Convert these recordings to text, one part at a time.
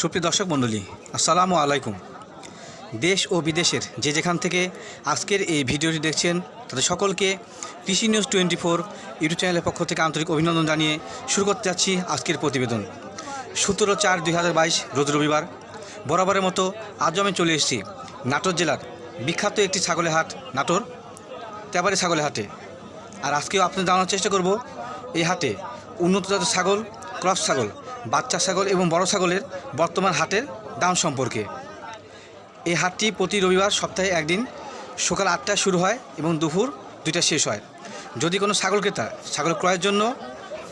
সুপ্রিয় দর্শক মণ্ডলী, আসসালামু আলাইকুম। দেশ ও বিদেশের যে যেখান থেকে আজকের এই ভিডিওটি দেখছেন, তাদের সকলকে কৃষি নিউজ টোয়েন্টি ফোর ইউটিউব চ্যানেলের পক্ষ থেকে আন্তরিক অভিনন্দন জানিয়ে শুরু করতে যাচ্ছি আজকের প্রতিবেদন। সতেরো চার দুই হাজার বাইশ, রোজ রবিবার, বরাবরের মতো আজও আমি চলে এসেছি নাটোর জেলার বিখ্যাত একটি ছাগলের হাট, নাটোর তেবারে ছাগলের হাটে। আর আজকেও আপনাদের জানানোর চেষ্টা করব, এই হাটে উন্নত জাতের ছাগল ক্রস ছাগল বাচ্চা ছাগল এবং বড় ছাগলের বর্তমান হাটের দাম সম্পর্কে। এই হাটটি প্রতি রবিবার সপ্তাহে একদিন সকাল আটটায় শুরু হয় এবং দুপুর দুইটা শেষ হয়। যদি কোনো ছাগল ক্রেতা ছাগল ক্রয়ের জন্য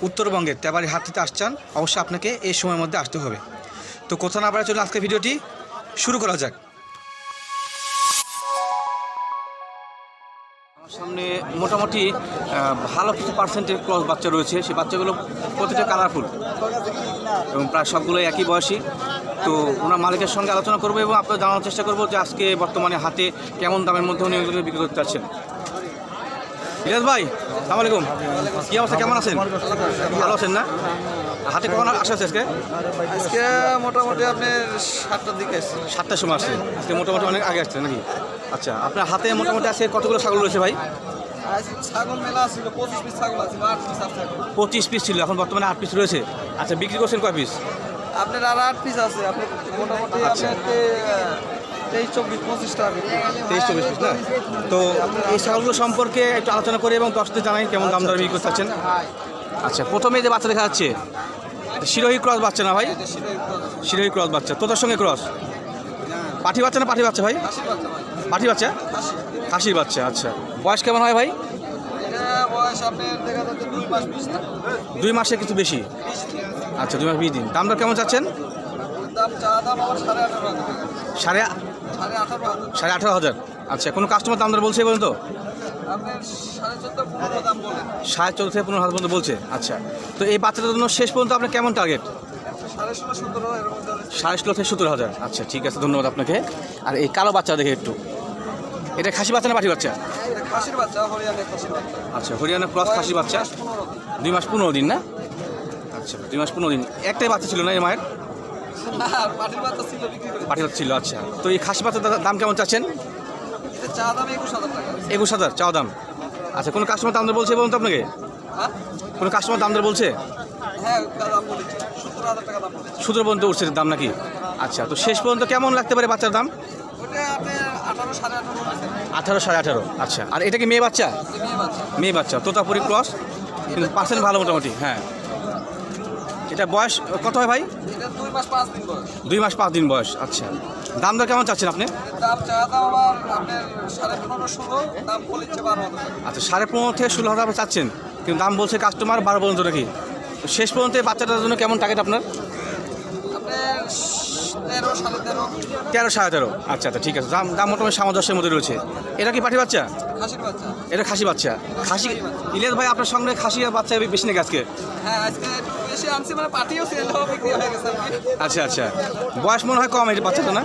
উত্তরবঙ্গের তেবারি হাটটিতে আসছেন, অবশ্যই আপনাকে এই সময়ের মধ্যে আসতে হবে। তো কোথাও না পারে চলুন আজকে ভিডিওটি শুরু করা যাক। সামনে মোটামুটি ভালো কিছু পার্সেন্টের ক্রস বাচ্চা রয়েছে। সেই বাচ্চাগুলো প্রতিটা কালারফুল এবং প্রায় সবগুলো একই বয়সী। তো ওনার মালিকের সঙ্গে আলোচনা করব এবং আপনার জানানোর চেষ্টা করব যে আজকে বর্তমানে হাতে কেমন দামের মধ্যে উনি এগুলো বিক্রি করতে চাচ্ছেন। ইলিয়াস ভাই, সালাম আলাইকুম। কী অবস্থা? কেমন আছেন? ভালো আছেন না? হাতে কখন আসা আছে আজকে? আজকে মোটামুটি আপনি সাতটার দিকে সাতটার সময় আসছে। আজকে মোটামুটি অনেক আগে আসছে নাকি? আচ্ছা আপনার হাতে মোটামুটি আছে কতগুলো ছাগল রয়েছে ভাই? পঁচিশ পিস ছিল এখন বর্তমানে আট পিস রয়েছে। আচ্ছা বিক্রি করছেন কয় পিস? আপনার আর আট পিস আছে আপনি মোটামুটি আচ্ছা। তেইশ চব্বিশ পঁচিশ টাকা তেইশ চব্বিশ পিস না? তো এই ছাগলগুলো সম্পর্কে একটু আলোচনা করে এবং দশদের জানাই কেমন দাম দর বিক্রি করতে আচ্ছা প্রথমে যে বাচ্চা দেখা যাচ্ছে শিরোহী ক্রস বাচ্চা না ভাই? শিরোহী ক্রস। বাচ্চা। তোদের সঙ্গে ক্রস? পাঠি বাচ্চা না পাঠি বাচ্চা ভাই? পাঠি বাচ্চা? খাসি খাসির বাচ্চা আচ্ছা। বয়স কেমন হয় ভাই? দুই মাস কিছু বেশি? আচ্ছা দুই মাস বিশ দিন। দাম দর কেমন চাচ্ছেন? সাড়ে সাড়ে আঠারো হাজার। আচ্ছা কোনো কাস্টমার দাম দর বলছে বলুন তো সাড়ে চোদ্দ থেকে পনেরো হাজার পর্যন্ত বলছে। আচ্ছা। তো এই বাচ্চাটার জন্য শেষ পর্যন্ত আপনার কেমন টার্গেট সাড়ে ষোলো সতেরো থেকে সত্তর হাজার। আচ্ছা ঠিক আছে ধন্যবাদ আপনাকে। আর এই কালো বাচ্চা দেখে একটু। এটা খাসি বাচ্চা না পাঠি বাচ্চা? আচ্ছা হরিয়ানা ক্রস খাসি বাচ্চা। দুই মাস পনেরো দিন। না? আচ্ছা দুই মাস পনেরো দিন। একটাই বাচ্চা ছিল না এই মায়ের? না পাটির ছিল পাঠি বাচ্চা ছিল আচ্ছা। তো এই খাসি বাচ্চার দাম কেমন চাচ্ছেন? চা দাম একুশ হাজার টাকা। একুশ হাজার চাওয়া দাম। আচ্ছা কোনো কাস্টমার দাম দর বলছে বলুন তো আপনাকে? হ্যাঁ। কোনো কাস্টমার দাম দর বলছে? হ্যাঁ সতেরো পর্যন্ত উঠছে দাম নাকি? আচ্ছা তো শেষ পর্যন্ত কেমন লাগতে পারে বাচ্চার দাম? আঠারো সাড়ে আঠারো আচ্ছা। আর এটা কি মেয়ে বাচ্চা? মেয়ে বাচ্চা। তোতাপুরি ক্রস? কিন্তু পার্সেন্ট ভালো মোটামুটি হ্যাঁ। এটা বয়স কত হয় ভাই? দুই মাস পাঁচ দিন বয়স আচ্ছা। দাম দর কেমন চাচ্ছেন আপনি? আচ্ছা সাড়ে পনেরো থেকে ষোলো হাজার আপনি চাচ্ছেন কিন্তু দাম বলছে কাস্টমার বারো পর্যন্ত নাকি? শেষ পর্যন্ত বাচ্চাটার জন্য কেমন টার্গেট আপনার তেরো সাড়ে তেরো। আচ্ছা আচ্ছা ঠিক আছে। দাম দাম মোটামুটি সামঞ্জস্যের মধ্যে রয়েছে। এটা কি পাঠি বাচ্চা? এটা খাসি বাচ্চা। খাসি ইলিয়াস ভাই আপনার সঙ্গে খাসি আর বাচ্চা বেশি নাকি আজকে? হ্যাঁ মানে হয়ে আচ্ছা আচ্ছা। বয়স মনে হয় কম এই বাচ্চাটা না?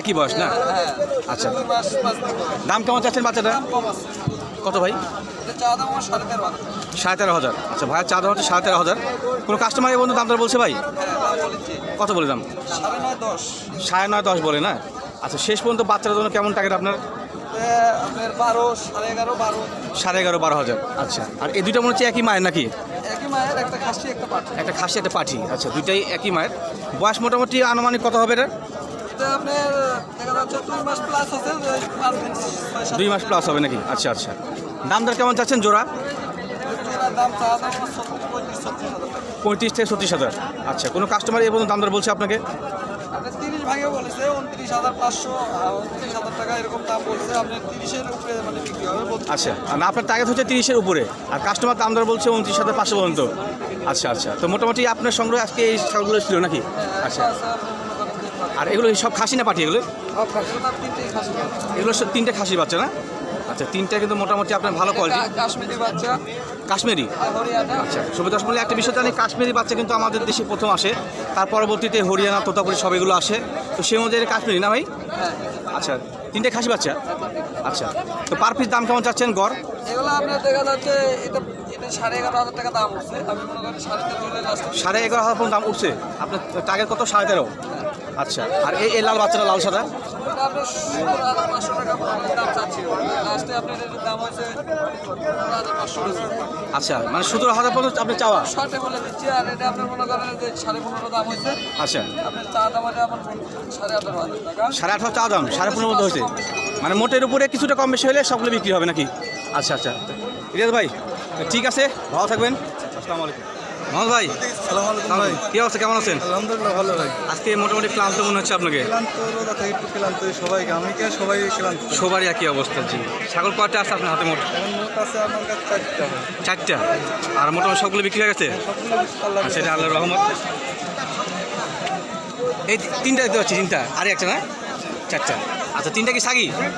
একই বয়স। না? হ্যাঁ আচ্ছা। দিন বয়স। দাম কেমন চাচ্ছেন বাচ্চাটা? কত ভাই? দাম সাড়ে তেরো হাজার। আচ্ছা ভাইয়ের চাঁদা হচ্ছে সাড়ে তেরো হাজার। কোনো কাস্টমার এই বন্ধু দাম দর বলছে ভাই? দাম কত বলে দাম? সাড়ে নয় দশ বলে না? আচ্ছা শেষ পর্যন্ত বাচ্চাটার জন্য কেমন টার্গেট আপনার? সাড়ে এগারো, বারো হাজার। আচ্ছা আর এই দুইটা মনে হচ্ছে একই মায়ের নাকি? একটা খাসি, একটা পাঠি। আচ্ছা দুইটাই একই মায়ের। বয়স মোটামুটি আনুমানিক কত হবে এটা? দুই মাস প্লাস হবে নাকি? আচ্ছা আচ্ছা। দাম দর কেমন চাচ্ছেন জোড়া? পঁয়ত্রিশ থেকে ছত্রিশ হাজার। আচ্ছা কোনো কাস্টমার এই পর্যন্ত দাম দর বলছে আপনাকে? মানে আচ্ছা আর আপনার টার্গেট হচ্ছে তিরিশের উপরে আর কাস্টমার দাম দর বলছে উনত্রিশ হাজার পাঁচশো পর্যন্ত। আচ্ছা আচ্ছা। তো মোটামুটি আপনার সংগ্রহে আজকে এই ছাগলগুলো ছিল নাকি? আচ্ছা। আর এগুলো সব খাসি না পাঠিয়ে এগুলো? এগুলো সব তিনটে খাসি বাচ্চা না? আচ্ছা তিনটা কিন্তু মোটামুটি আপনার ভালো কোয়ালিটি কাশ্মীরি বাচ্চা। কাশ্মীরি? আচ্ছা সুবিধা বলে একটা বিষয় জানি কাশ্মীরি বাচ্চা কিন্তু আমাদের দেশে প্রথম আসে। তার পরবর্তীতে হরিয়ানা তোতাপুরি সব এগুলো আসে। তো সেই মধ্যে এটা কাশ্মীরি না ভাই? হ্যাঁ। আচ্ছা তিনটে খাসি বাচ্চা? আচ্ছা তো পার পিস দাম কেমন চাচ্ছেন গড়? এগুলো আপনার দেখা যাচ্ছে এটা সাড়ে এগারো হাজার টাকা দাম উঠছে। আমি মনে সাড়ে এগারো হাজার দাম উঠছে। আপনার টার্গেট কত? সাড়ে তেরো। আচ্ছা আর এই লাল বাচ্চাটা লাল সাদা? আচ্ছা মানে সতেরো হাজার পর্যন্ত আপনি চাওয়া? আচ্ছা। সাড়ে আঠারো চা দাম, সাড়ে পনেরো মতো হয়েছে। মানে মোটের উপরে কিছুটা কম বেশি হলে সবগুলো বিক্রি হবে নাকি? আচ্ছা আচ্ছা। রিয়াজ ভাই, ঠিক আছে, ভালো থাকবেন। আসসালামু আলাইকুম। মোহাম্মদ ভাই কী অবস্থা কেমন আছেন? আলহামদুলিল্লাহ ভালো ভাই। আজকে মোটামুটি ক্লান্ত মনে হচ্ছে আপনাকে। ক্লান্ত রোদা একটু ক্লান্ত সবাইকে আমি কে সবাই ক্লান্ত? সবারই একই অবস্থা জি। ছাগল কয়টা আছে আপনার হাতে মোট? মোট আছে আমার কাছে চারটা চারটা? আর মোটামুটি সবগুলো বিক্রি হয়ে গেছে? সবগুলো বিস্কুট আল্লাহ আচ্ছা রহমত। এই তিনটা দেখতে পাচ্ছি তিনটা। আরে একটা না? চারটা। আচ্ছা তিনটা কি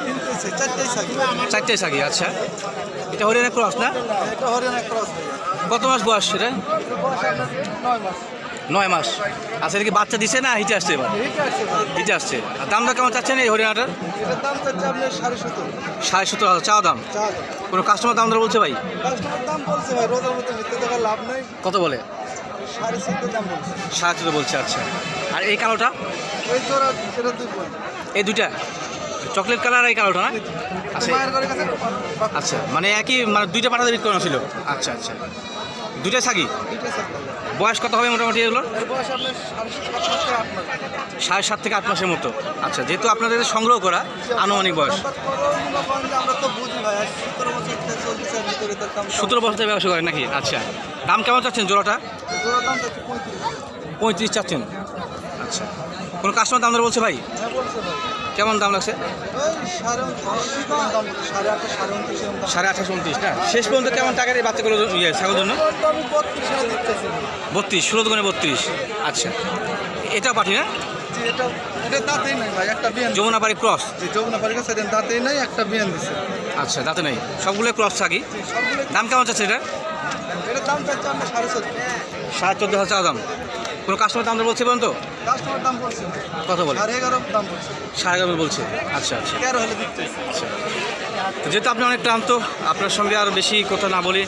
কিনতেছে চারটাই সাগি আচ্ছা। এটা হরিয়ানা ক্রস না? কত মাস বয়স সেটা? নয় মাস। আচ্ছা এটা কি বাচ্চা দিছে না হিটে আসছে এবার? হিটে আসছে। আর দামটা কেমন চাচ্ছেন এই হরিয়ানাটার সাড়ে সতেরো হাজার, চাওয়া দাম? কোনো কাস্টমার দাম দর বলছে ভাই? কত বলে? সাড়ে চোদ্দ বলছে আচ্ছা। আর এই কালোটা? এই দুইটা? চকলেট কালার আর এই কালোটা না? আচ্ছা। আচ্ছা মানে একই মানে দুইটা পাঠাতে বিক্রি করানো ছিল? আচ্ছা আচ্ছা। দুইটা সাগি বয়স কত হবে মোটামুটি এগুলো সাড়ে সাত থেকে আট মাসের মতো। আচ্ছা যেহেতু আপনাদের সংগ্রহ করা আনুমানিক বয়স। সতেরো বছর থেকে ব্যবসা করেন নাকি? আচ্ছা। দাম কেমন চাচ্ছেন জোড়াটা? পঁয়ত্রিশ চাচ্ছেন। কোনো কাস্টমার দাম বলছে ভাই? হ্যাঁ বলছে ভাই। কেমন দাম লাগছে? সাড়ে আঠাশ উনত্রিশ না? শেষ পর্যন্ত কেমন টাকার এই বাচ্চাগুলো ইয়ে ছাগল জন্য? বত্রিশ ষোলো দোকানে বত্রিশ। আচ্ছা। এটাও পাঠি না জি, এটা এটা দাঁতেই একটা বিয়ান যমুনা বাড়ি ক্রস? দাঁতেই নাই একটা বিয়ান দিছে। আচ্ছা দাঁতে নেই। সবগুলোই ক্রস থাকি দাম কেমন চাচ্ছে এটা? দাম সাড়ে চোদ্দ। হাজার দাম। কোনো কাস্টমার দাম বলছে বলুন তো? কাস্টমার দাম বলছে। কত বলে সাড়ে এগারো দাম বলছে। সাড়ে এগারো বলছে? আচ্ছা আচ্ছা। তেরো হলে আচ্ছা। যেহেতু আপনি অনেক ক্লান্ত আপনার সঙ্গে আর বেশি কথা না বলি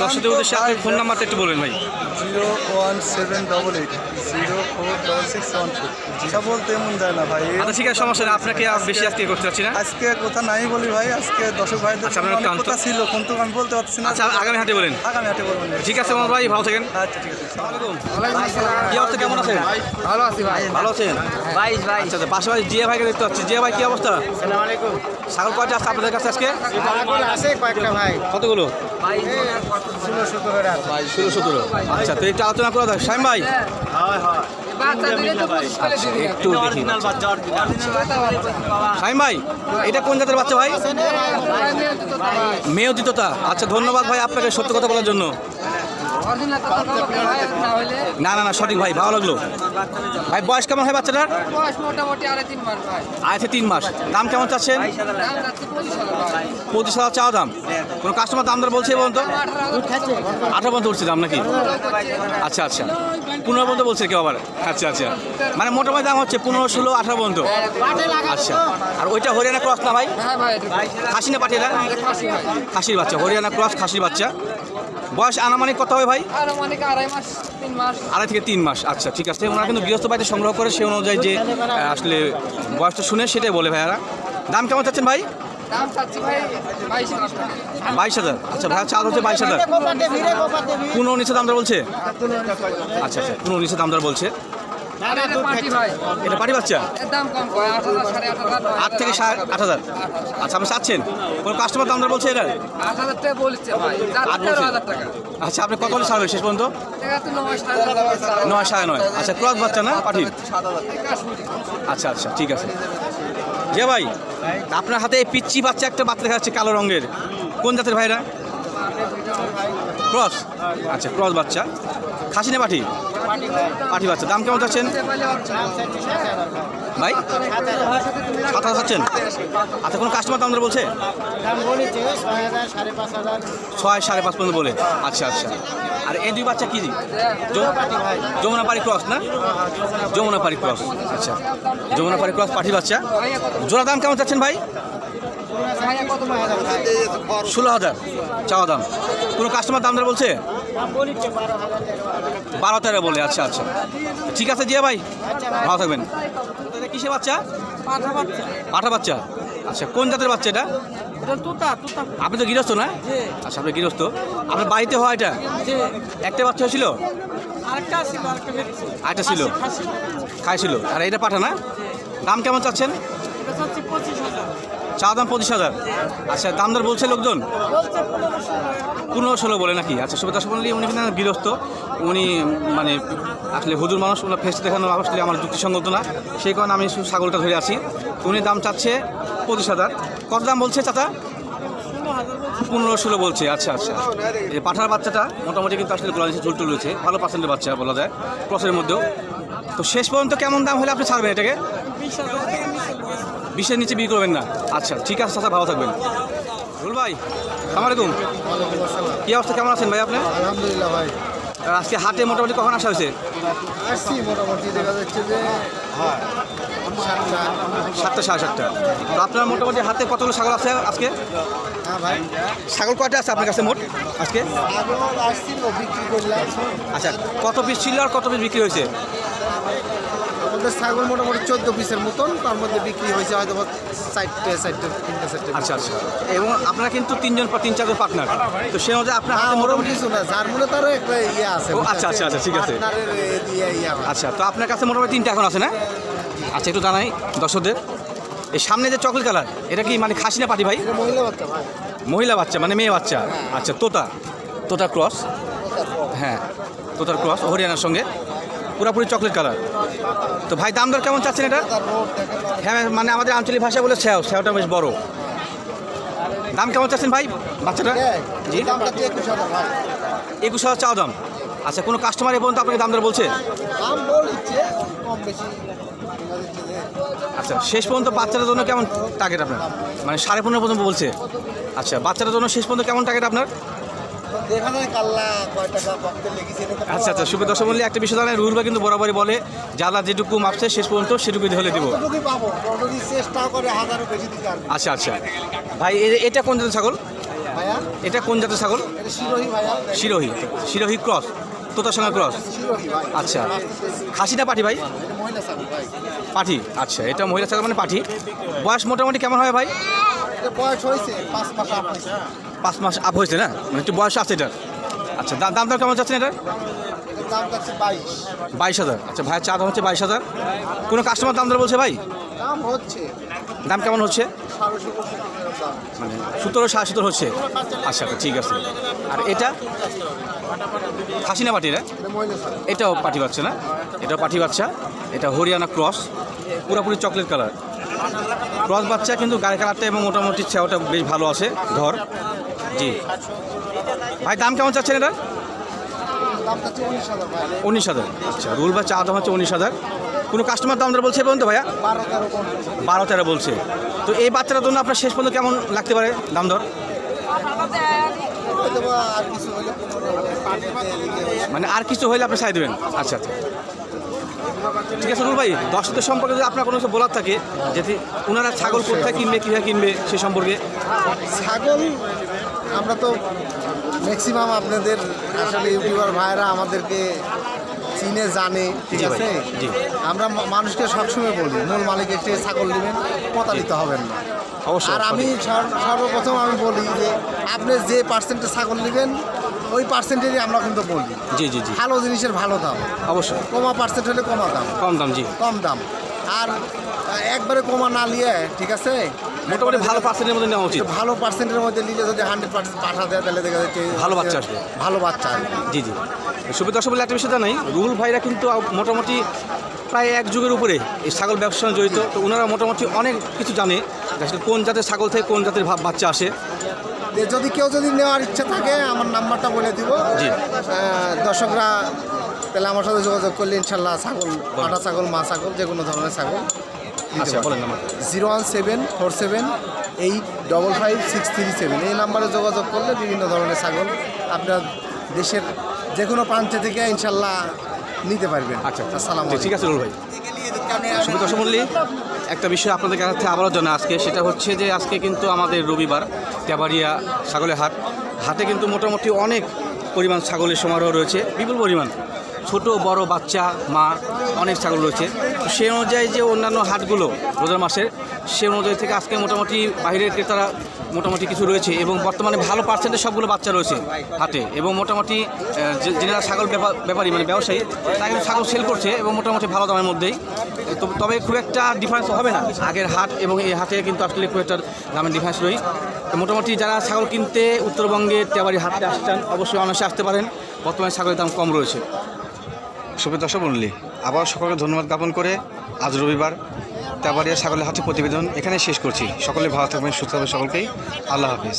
দর্শকদের উদ্দেশ্যে আপনার ফোন নাম্বারটা একটু বলবেন ভাই। Zero one seven double eight zero four double six one four যেটা বলতে এমন যায় না ভাই। আচ্ছা ঠিক আছে সমস্যা নেই। আপনাকে আর বেশি আজকে করতে চাচ্ছি না। আজকে কথা নাই বলি ভাই আজকে দর্শক ভাইদের আচ্ছা? কথা ছিল কিন্তু আমি বলতে পারছি না। আচ্ছা আগামী হাটে বলেন। আগামী হাটে বলবেন ঠিক আছে আমার ভাই ভালো থাকেন। আচ্ছা ঠিক আছে কি অবস্থা কেমন আছেন? ভালো আছি ভাই। ভালো আছেন? বাইশ ভাই। আচ্ছা আচ্ছা পাশাপাশি জিয়া ভাইকে দেখতে পাচ্ছি। জিয়া ভাই কি অবস্থা? সালাম আলাইকুম। ছাগল কয়টা আছে আপনাদের কাছে আজকে? আছে কয়েকটা ভাই। কতগুলো? ষোলো সতেরো আচ্ছা তো একটু আলোচনা করা যাক। শাইম ভাই। আচ্ছা একটু দেখি। ভাই এটা কোন জাতের বাচ্চা ভাই? মেয়ে দিততা। আচ্ছা ধন্যবাদ ভাই আপনাকে সত্য কথা বলার জন্য। না না না সঠিক ভাই ভালো লাগল। ভাই বয়স কেমন হয় বাচ্চাটার? আড়াই তিন মাস দাম কেমন চাচ্ছেন? দাম পঁচিশ হাজার চাওয়া দাম। কোনো কাস্টমার দাম দর বলছে বলুন তো আঠারো পর্যন্ত উঠছে দাম নাকি? আচ্ছা আচ্ছা। পনেরো পর্যন্ত বলছে কেউ আবার? আচ্ছা আচ্ছা। মানে মোটামুটি দাম হচ্ছে পনেরো ষোলো আঠারো পর্যন্ত। আচ্ছা। আর ওইটা হরিয়ানা ক্রস না ভাই? হ্যাঁ ভাই খাসি না পাঠিয়ে দেন খাসির বাচ্চা হরিয়ানা ক্রস খাসির বাচ্চা। বয়স আনুমানিক কত হবে ভাই? আনুমানিক আড়াই মাস তিন মাস। আড়াই থেকে তিন মাস আচ্ছা ঠিক আছে। ওনারা কিন্তু গৃহস্থ বাড়িতে সংগ্রহ করে সে অনুযায়ী যে আসলে বয়সটা শুনে সেটাই বলে ভাইয়ারা। দাম কেমন চাচ্ছেন ভাই? দাম চাচ্ছি ভাই বাইশ হাজার আচ্ছা ভাই চাল হচ্ছে বাইশ হাজার। পনেরো নিচে দাম দর বলছে আচ্ছা আচ্ছা পনেরো নিচে দাম দর বলছে। এটা পাটি বাচ্চা? আট থেকে সাড়ে আট হাজার? আচ্ছা আপনি চাচ্ছেন? কোনো কাস্টমার দাম বলছে এটা আচ্ছা আপনি কত ছাড়বেন শেষ পর্যন্ত? নয় সাড়ে নয় হাজার নয়। সাড়ে নয়। আচ্ছা ক্রস বাচ্চা না পাঠিয়ে আচ্ছা আচ্ছা ঠিক আছে। যে ভাই আপনার হাতে পিচ্ছি বাচ্চা একটা বাচ্চা দেখা যাচ্ছে কালো রঙের। কোন জাতের ভাইরা? ক্রস? আচ্ছা ক্রস বাচ্চা। খাসি না পাঠি পাঠি বাচ্চা দাম কেমন চাচ্ছেন? ভাই? সাত হাজার চাচ্ছেন? আচ্ছা কোনো কাস্টমার দাম বলছে? ছয়, সাড়ে পাঁচ পর্যন্ত বলে। আচ্ছা আচ্ছা। আর এই দুই বাচ্চা কি? যমুনা পাড়ি ক্রস না? যমুনা পাড়ি ক্রস আচ্ছা। যমুনা পাড়ি ক্রস পাঠি বাচ্চা। জোড়া দাম কেমন চাচ্ছেন ভাই? ষোলো হাজার। চাওয়া দাম। কোনো কাস্টমার দাম বলেছে? বারো তেরো বলে আচ্ছা আচ্ছা। ঠিক আছে জিয়া ভাই ভালো থাকবেন। কিসে বাচ্চা? পাঠা বাচ্চা। আচ্ছা কোন জাতের বাচ্চা এটা? আপনি তো গৃহস্থ না? আচ্ছা আপনি গৃহস্থ। আপনার বাড়িতে হয় এটা? একটা বাচ্চা হয়েছিল? আরেকটা ছিল খাইছিল আর এটা পাঠা না? দাম কেমন চাচ্ছেন? চা দাম পঁচিশ হাজার। আচ্ছা দাম দর বলছে লোকজন? পনেরো ষোলো বলে নাকি? আচ্ছা সুবিধা শুনলি উনি কিন্তু গৃহস্থ। উনি মানে আসলে হুজুর মানুষ ওনার ফেস দেখানো আসলে আমার যুক্তিসঙ্গত না। সেই কারণে আমি শুধু ছাগলটা ধরে আছি। উনি দাম চাচ্ছে পঁচিশ হাজার। কত দাম বলছে চাচা? পনেরো ষোলো বলছে আচ্ছা আচ্ছা। এই পাঠার বাচ্চাটা মোটামুটি কিন্তু আসলে গোলা নিচে ঝুলটুল রয়েছে ভালো পার্সেন্টের বাচ্চা বলা যায়। ক্রসের মধ্যেও। তো শেষ পর্যন্ত কেমন দাম হলে আপনি ছাড়বেন এটাকে? বিশের নিচে বিক্রি করবেন না। আচ্ছা ঠিক আছে চাচা ভালো থাকবেন। রুল ভাই আলাইকুম। কী অবস্থা কেমন আছেন ভাই আপনি? আলহামদুলিল্লাহ ভাই। আজকে হাটে মোটামুটি কখন আসা হয়েছে? আসছি মোটামুটি দেখা যাচ্ছে যে সাতটা সাড়ে সাতটা। তো আপনার মোটামুটি হাতে কতগুলো ছাগল আছে আজকে? হ্যাঁ ছাগল কয়টা আছে আপনার কাছে মোট আজকে? আচ্ছা কত পিস ছিল আর কত পিস বিক্রি হয়েছে? আমাদের ছাগল মোটামুটি চোদ্দ পিসের মতন তার মধ্যে বিক্রি হয়েছে হয়তো চারটে চারটে তিনটে চারটে আচ্ছা আচ্ছা। এবং আপনারা কিন্তু তিনজন তিন চারজন পার্টনার। তো সে অনুযায়ী আপনার হ্যাঁ হাতে মোটামুটি কিছু না যার মনে তারও একটা ইয়ে আছে আচ্ছা, আচ্ছা, আচ্ছা, ঠিক আছে। ইয়ে হয়। আচ্ছা তো আপনার কাছে মোটামুটি তিনটা এখন আছে না? আচ্ছা একটু জানাই দর্শকদের। এই সামনে যে চকলেট কালার এটা কি মানে খাসি না পাটি ভাই? মহিলা বাচ্চা ভাই। মহিলা বাচ্চা মানে মেয়ে বাচ্চা। আচ্ছা তোতা। তোতা ক্রস। হ্যাঁ তোতার ক্রস হরিয়ানার সঙ্গে। পুরোপুরি চকলেট কালার। তো ভাই, দাম দর কেমন চাচ্ছেন এটা? দেখেন হ্যাঁ মানে আমাদের আঞ্চলিক ভাষা বলে স্যাও স্যাওটা বেশ বড়। দাম কেমন চাচ্ছেন ভাই, বাচ্চাটা? জি? একুশ হাজার চাও দাম। আচ্ছা কোনো কাস্টমার এ পর্যন্ত আপনাকে দাম দর বলছে? আচ্ছা শেষ পর্যন্ত বাচ্চাটার জন্য কেমন টার্গেট আপনার? মানে সাড়ে পনেরো পর্যন্ত বলছে। আচ্ছা বাচ্চাটার জন্য শেষ পর্যন্ত কেমন টার্গেট আপনার? আচ্ছা আচ্ছা শুভ দর্শক মূল্যে একটা বিষয় জানায় রুরবা কিন্তু বরাবরই বলে যারা যেটুকু মাপছে শেষ পর্যন্ত সেটুকুই হলে দিব। আচ্ছা আচ্ছা। ভাই এটা কোন জাতের ছাগল? এটা কোন জাতের ছাগল? শিরোহী শিরোহী। ক্রস। তোতার সঙ্গে ক্রস। ভাই। আচ্ছা। খাসিটা পাঠি ভাই? পাঠি। আচ্ছা এটা মহিলা ছাগল মানে পাঠি। বয়স মোটামুটি কেমন হয় ভাই? বয়স হয়েছে পাঁচ মাস। পাঁচ মাস আপ হয়েছে না? মানে একটু বয়স আছে এটার আচ্ছা দাম দর কেমন চাচ্ছেন এটার? বাইশ। হাজার। আচ্ছা ভাইয়ের চা দাম হচ্ছে বাইশ হাজার। কোনো কাস্টমার দাম দর বলছে ভাই? দাম হচ্ছে। দাম কেমন হচ্ছে? মানে সতেরো সাড়ে সতেরো হচ্ছে। আচ্ছা আচ্ছা, ঠিক আছে। আর এটা? খাসি না? পাটি এটা এটাও পাঠি বাচ্চা না? এটাও পাঠি বাচ্চা। এটা হরিয়ানা ক্রস। পুরোপুরি চকলেট কালার। ক্রস বাচ্চা কিন্তু গায়ের কালারটা এবং মোটামুটি ছেওটা বেশ ভালো আছে ধর। জি। ভাই, দাম কেমন চাচ্ছেন এটা? উনিশ হাজার। আচ্ছা রুল বা চা দাম হচ্ছে উনিশ হাজার। কোনো কাস্টমার দাম দর বলছে পর্যন্ত ভাইয়া? বারো তেরো বলছে। তো এই বাচ্চাটার জন্য আপনার শেষ পর্যন্ত কেমন লাগতে পারে দাম দর? মানে আর কিছু হলে আপনি ছাই দেবেন। আচ্ছা আচ্ছা। ঠিক আছে, রুল ভাই, দর্শকদের সম্পর্কে যদি আপনার কোনো কিছু বলার থাকে, যেটি ওনারা ছাগল কোথায় কিনবে, কীভাবে কিনবে সে সম্পর্কে। ছাগল আমরা তো ম্যাক্সিমাম আপনাদের আসলে ইউটিউবার ভাইরা আমাদেরকে চিনে জানে ঠিক আছে? আমরা মানুষকে সবসময় বলি মূল মালিকের চেয়ে ছাগল নেবেন প্রতারিত হবেন না। আর আমি সর্বপ্রথম আমি বলি যে আপনি যে পার্সেন্টে ছাগল নেবেন ওই পার্সেন্টেরই আমরা কিন্তু বলি। জি জি জি। ভালো জিনিসের ভালো দাম। অবশ্যই। কমা পার্সেন্ট হলে কমা দাম। কম দাম জি। কম দাম। আর একবারে কমা না নিয়ে ঠিক আছে? মোটামুটি ভালো পার্সেন্টের মধ্যে নেওয়া উচিত। ভালো পার্সেন্টের মধ্যে নিলে যদি হান্ড্রেড পার্সেন্ট পাঠা দেয় তাহলে দেখা যাচ্ছে ভালো বাচ্চা আসবে। ভালো বাচ্চা জি জি। সুবিধা বলে একটা বিষয় জানাই রুহুল ভাইরা কিন্তু মোটামুটি প্রায় এক যুগের উপরে এই ছাগল ব্যবসার সঙ্গে জড়িত। তো ওনারা মোটামুটি অনেক কিছু জানে কোন জাতের ছাগল থেকে কোন জাতের বাচ্চা আসে। যদি কেউ যদি নেওয়ার ইচ্ছা থাকে আমার নাম্বারটা বলে দিব। জি। দর্শকরা তাহলে আমার সাথে যোগাযোগ করলে ইনশাল্লাহ ছাগল পাটা ছাগল মা ছাগল যে কোনো ধরনের ছাগল। আচ্ছা বলেন আমার zero one seven four seven eight double five six three seven এই নাম্বারে যোগাযোগ করলে বিভিন্ন ধরনের ছাগল আপনার দেশের যে কোনো প্রান্তে থেকে ইনশাল্লাহ নিতে পারবেন। আচ্ছা আসসালাম ঠিক আছে রুল ভাই। সুবিধা দর্শক একটা বিষয় আপনাদের কাছে আবারও জানা আজকে সেটা হচ্ছে যে আজকে কিন্তু আমাদের রবিবার তেবাড়িয়া ছাগলের হাট। হাটে কিন্তু মোটামুটি অনেক পরিমাণ ছাগলের সমারোহ রয়েছে। বিপুল পরিমাণ। ছোট বড় বাচ্চা মা অনেক ছাগল রয়েছে। সেই অনুযায়ী যে অন্যান্য হাটগুলো রোজার মাসের সে অনুযায়ী থেকে আজকে মোটামুটি বাইরের ক্রেতারা মোটামুটি কিছু রয়েছে এবং বর্তমানে ভালো পার্সেন্টের সবগুলো বাচ্চা রয়েছে হাটে এবং মোটামুটি আহ, যে- যারা ছাগল ব্যাপা- ব্যাপারী মানে ব্যবসায়ী তারা কিন্তু ছাগল সেল করছে এবং মোটামুটি ভালো দামের মধ্যেই। তবে খুব একটা ডিফারেন্স হবে না। আগের হাট এবং এই হাটে কিন্তু আসলে খুব একটা দামের ডিফারেন্স রই মোটামুটি যারা ছাগল কিনতে উত্তরবঙ্গের তেওয়ারি হাটে আসছেন অবশ্যই অনায়াসে আসতে পারেন। বর্তমানে ছাগলের দাম কম রয়েছে। সুপ্রিয় দর্শক আবার সকলকে ধন্যবাদ জ্ঞাপন করে আজ রবিবার তেবাড়িয়া ছাগলের হাতে প্রতিবেদন এখানে শেষ করছি। সকলে ভালো থাকবেন, সুস্থ থাকবেন সকলকেই। আল্লাহ হাফিজ।